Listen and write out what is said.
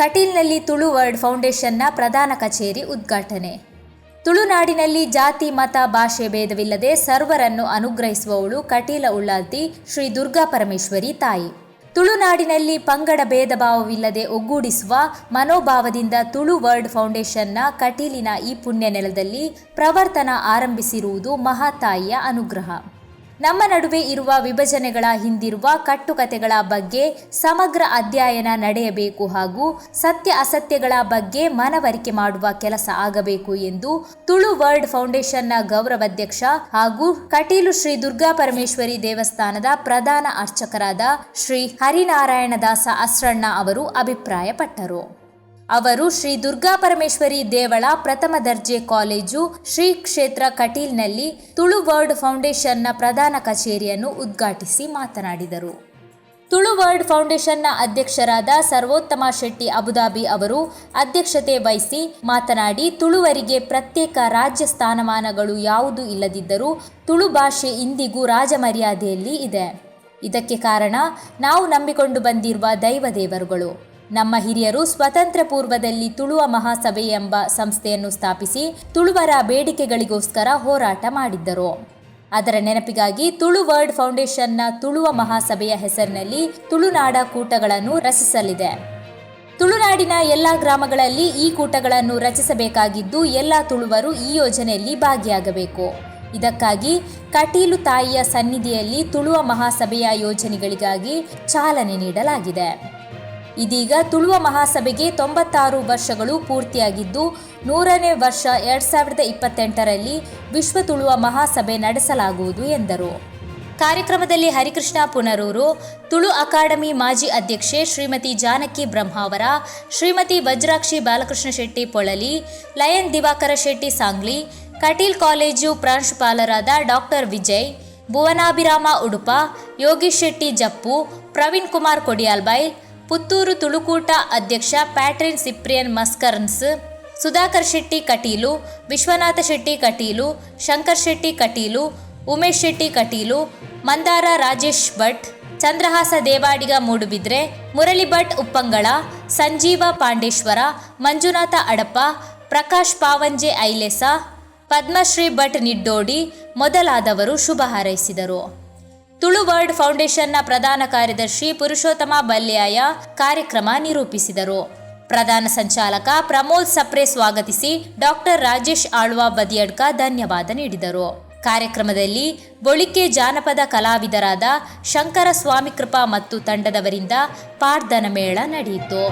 ಕಟೀಲ್ನಲ್ಲಿ Tulu world ಫೌಂಡೇಶನ್ನ ಪ್ರಧಾನ ಕಚೇರಿ ಉದ್ಘಾಟನೆ. ತುಳುನಾಡಿನಲ್ಲಿ ಜಾತಿ, ಮತ, ಭಾಷೆ ಭೇದವಿಲ್ಲದೆ ಸರ್ವರನ್ನು ಅನುಗ್ರಹಿಸುವವಳು ಕಟೀಲ ಉಳ್ಳಾಲ್ತಿ ಶ್ರೀ ದುರ್ಗಾ ಪರಮೇಶ್ವರಿ ತಾಯಿ. ತುಳುನಾಡಿನಲ್ಲಿ ಪಂಗಡ ಭೇದ ಭಾವವಿಲ್ಲದೆ ಒಗ್ಗೂಡಿಸುವ ಮನೋಭಾವದಿಂದ ತುಳು ವರ್ಲ್ಡ್ ಫೌಂಡೇಶನ್ನ ಕಟೀಲಿನ ಈ ಪುಣ್ಯ ನೆಲದಲ್ಲಿ ಪ್ರವರ್ತನ ಆರಂಭಿಸಿರುವುದು ಮಹಾತಾಯಿಯ ಅನುಗ್ರಹ. ನಮ್ಮ ನಡುವೆ ಇರುವ ವಿಭಜನೆಗಳ ಹಿಂದಿರುವ ಕಟ್ಟುಕತೆಗಳ ಬಗ್ಗೆ ಸಮಗ್ರ ಅಧ್ಯಯನ ನಡೆಯಬೇಕು ಹಾಗೂ ಸತ್ಯ ಅಸತ್ಯಗಳ ಬಗ್ಗೆ ಮನವರಿಕೆ ಮಾಡುವ ಕೆಲಸ ಆಗಬೇಕು ಎಂದು ತುಳು ವರ್ಲ್ಡ್ ಫೌಂಡೇಶನ್ನ ಗೌರವಾಧ್ಯಕ್ಷ ಹಾಗೂ ಕಟೀಲು ಶ್ರೀ ದುರ್ಗಾ ಪರಮೇಶ್ವರಿ ದೇವಸ್ಥಾನದ ಪ್ರಧಾನ ಅರ್ಚಕರಾದ ಶ್ರೀ ಹರಿನಾರಾಯಣದಾಸ ಅಸ್ರಣ್ಣ ಅವರು ಅಭಿಪ್ರಾಯಪಟ್ಟರು. ಅವರು ಶ್ರೀ ದುರ್ಗಾ ಪರಮೇಶ್ವರಿ ದೇವಳ ಪ್ರಥಮ ದರ್ಜೆ ಕಾಲೇಜು, ಶ್ರೀ ಕ್ಷೇತ್ರ ಕಟೀಲ್ನಲ್ಲಿ ತುಳು ವರ್ಲ್ಡ್ ಫೌಂಡೇಶನ್ನ ಪ್ರಧಾನ ಕಚೇರಿಯನ್ನು ಉದ್ಘಾಟಿಸಿ ಮಾತನಾಡಿದರು. ತುಳು ವರ್ಲ್ಡ್ ಫೌಂಡೇಶನ್ನ ಅಧ್ಯಕ್ಷರಾದ ಸರ್ವೋತ್ತಮ ಶೆಟ್ಟಿ ಅಬುದಾಬಿ ಅವರು ಅಧ್ಯಕ್ಷತೆ ವಹಿಸಿ ಮಾತನಾಡಿ, ತುಳುವರಿಗೆ ಪ್ರತ್ಯೇಕ ರಾಜ್ಯ ಸ್ಥಾನಮಾನಗಳು ಯಾವುದೂ ಇಲ್ಲದಿದ್ದರೂ ತುಳು ಭಾಷೆ ಇಂದಿಗೂ ರಾಜಮರ್ಯಾದೆಯಲ್ಲಿ ಇದೆ. ಇದಕ್ಕೆ ಕಾರಣ ನಾವು ನಂಬಿಕೊಂಡು ಬಂದಿರುವ ದೈವ ದೇವರುಗಳು. ನಮ್ಮ ಹಿರಿಯರು ಸ್ವತಂತ್ರ ಪೂರ್ವದಲ್ಲಿ ತುಳುವ ಮಹಾಸಭೆ ಎಂಬ ಸಂಸ್ಥೆಯನ್ನು ಸ್ಥಾಪಿಸಿ ತುಳುವರ ಬೇಡಿಕೆಗಳಿಗೋಸ್ಕರ ಹೋರಾಟ ಮಾಡಿದ್ದರು. ಅದರ ನೆನಪಿಗಾಗಿ ತುಳು ವರ್ಲ್ಡ್ ಫೌಂಡೇಶನ್ನ ತುಳುವ ಮಹಾಸಭೆಯ ಹೆಸರಿನಲ್ಲಿ ತುಳುನಾಡ ಕೂಟಗಳನ್ನು ರಚಿಸಲಿದೆ. ತುಳುನಾಡಿನ ಎಲ್ಲ ಗ್ರಾಮಗಳಲ್ಲಿ ಈ ಕೂಟಗಳನ್ನು ರಚಿಸಬೇಕಾಗಿದ್ದು ಎಲ್ಲ ತುಳುವರು ಈ ಯೋಜನೆಯಲ್ಲಿ ಭಾಗಿಯಾಗಬೇಕು. ಇದಕ್ಕಾಗಿ ಕಟೀಲು ತಾಯಿಯ ಸನ್ನಿಧಿಯಲ್ಲಿ ತುಳುವ ಮಹಾಸಭೆಯ ಯೋಜನೆಗಳಿಗಾಗಿ ಚಾಲನೆ ನೀಡಲಾಗಿದೆ. ಇದೀಗ ತುಳುವ ಮಹಾಸಭೆಗೆ ತೊಂಬತ್ತಾರು ವರ್ಷಗಳು ಪೂರ್ತಿಯಾಗಿದ್ದು, ನೂರನೇ ವರ್ಷ ಎರಡ್ ಸಾವಿರದ ಇಪ್ಪತ್ತೆಂಟರಲ್ಲಿ ವಿಶ್ವ ತುಳುವ ಮಹಾಸಭೆ ನಡೆಸಲಾಗುವುದು ಎಂದರು. ಕಾರ್ಯಕ್ರಮದಲ್ಲಿ ಹರಿಕೃಷ್ಣ ಪುನರೂರು, ತುಳು ಅಕಾಡೆಮಿ ಮಾಜಿ ಅಧ್ಯಕ್ಷೆ ಶ್ರೀಮತಿ ಜಾನಕಿ ಬ್ರಹ್ಮಾವರ, ಶ್ರೀಮತಿ ವಜ್ರಾಕ್ಷಿ ಬಾಲಕೃಷ್ಣ ಶೆಟ್ಟಿ ಪೊಳಲಿ, ಲಯನ್ ದಿವಾಕರ ಶೆಟ್ಟಿ ಸಾಂಗ್ಲಿ, ಕಟೀಲ್ ಕಾಲೇಜು ಪ್ರಾಂಶುಪಾಲರಾದ ಡಾಕ್ಟರ್ ವಿಜಯ್, ಭುವನಾಭಿರಾಮ ಉಡುಪ, ಯೋಗೀಶ್ ಶೆಟ್ಟಿ ಜಪ್ಪು, ಪ್ರವೀಣ್ ಕುಮಾರ್ ಕೊಡಿಯಾಲ್ಬೈ ಪುತ್ತೂರು ತುಳುಕೂಟ ಅಧ್ಯಕ್ಷ ಪ್ಯಾಟ್ರಿನ್ ಸಿಪ್ರಿಯನ್ ಮಸ್ಕರ್ನ್ಸ್, ಸುಧಾಕರ್ ಶೆಟ್ಟಿ ಕಟೀಲು, ವಿಶ್ವನಾಥ ಶೆಟ್ಟಿ ಕಟೀಲು, ಶಂಕರ್ ಶೆಟ್ಟಿ ಕಟೀಲು, ಉಮೇಶ್ ಶೆಟ್ಟಿ ಕಟೀಲು, ಮಂದಾರ ರಾಜೇಶ್ ಭಟ್, ಚಂದ್ರಹಾಸ ದೇವಾಡಿಗ ಮೂಡುಬಿದ್ರೆ, ಮುರಳಿ ಭಟ್ ಉಪ್ಪಂಗಳ, ಸಂಜೀವ ಪಾಂಡೇಶ್ವರ, ಮಂಜುನಾಥ ಅಡಪ ಪ್ರಕಾಶ್ ಪಾವಂಜೆ ಐಲೆಸ, ಪದ್ಮಶ್ರೀ ಭಟ್ ನಿಡ್ಡೋಡಿ ಮೊದಲಾದವರು ಶುಭ ಹಾರೈಸಿದರು. ತುಳು ವರ್ಲ್ಡ್ ಫೌಂಡೇಶನ್ನ ಪ್ರಧಾನ ಕಾರ್ಯದರ್ಶಿ ಪುರುಷೋತ್ತಮ ಬಲ್ಯಾಯ ಕಾರ್ಯಕ್ರಮ ನಿರೂಪಿಸಿದರು. ಪ್ರಧಾನ ಸಂಚಾಲಕ ಪ್ರಮೋದ್ ಸಪ್ರೆ ಸ್ವಾಗತಿಸಿ ಡಾಕ್ಟರ್ ರಾಜೇಶ್ ಆಳ್ವ ಬದಿಯಡ್ಕ ಧನ್ಯವಾದ ನೀಡಿದರು. ಕಾರ್ಯಕ್ರಮದಲ್ಲಿ ಬೊಳಿಕೆ ಜಾನಪದ ಕಲಾವಿದರಾದ ಶಂಕರ ಸ್ವಾಮಿಕೃಪಾ ಮತ್ತು ತಂಡದವರಿಂದ ಪಾರ್ಧನ ಮೇಳ ನಡೆಯಿತು.